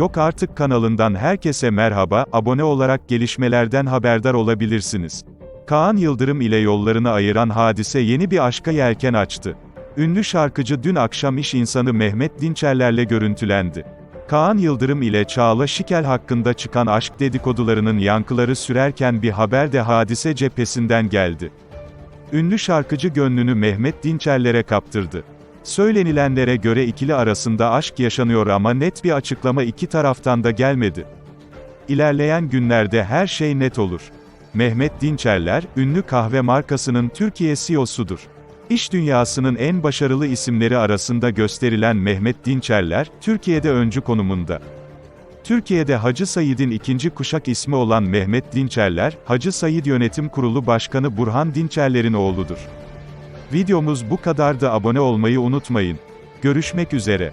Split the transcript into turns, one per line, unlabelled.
Yok Artık kanalından herkese merhaba, abone olarak gelişmelerden haberdar olabilirsiniz. Kaan Yıldırım ile yollarını ayıran hadise yeni bir aşka yelken açtı. Ünlü şarkıcı dün akşam iş insanı Mehmet Dinçerler'le görüntülendi. Kaan Yıldırım ile Çağla Şikel hakkında çıkan aşk dedikodularının yankıları sürerken bir haber de hadise cephesinden geldi. Ünlü şarkıcı gönlünü Mehmet Dinçerler'e kaptırdı. Söylenilenlere göre ikili arasında aşk yaşanıyor ama net bir açıklama iki taraftan da gelmedi. İlerleyen günlerde her şey net olur. Mehmet Dinçerler, ünlü kahve markasının Türkiye CEO'sudur. İş dünyasının en başarılı isimleri arasında gösterilen Mehmet Dinçerler, Türkiye'de öncü konumunda. Türkiye'de Hacı Said'in ikinci kuşak ismi olan Mehmet Dinçerler, Hacı Said Yönetim Kurulu Başkanı Burhan Dinçerler'in oğludur. Videomuz bu kadardı abone olmayı unutmayın. Görüşmek üzere.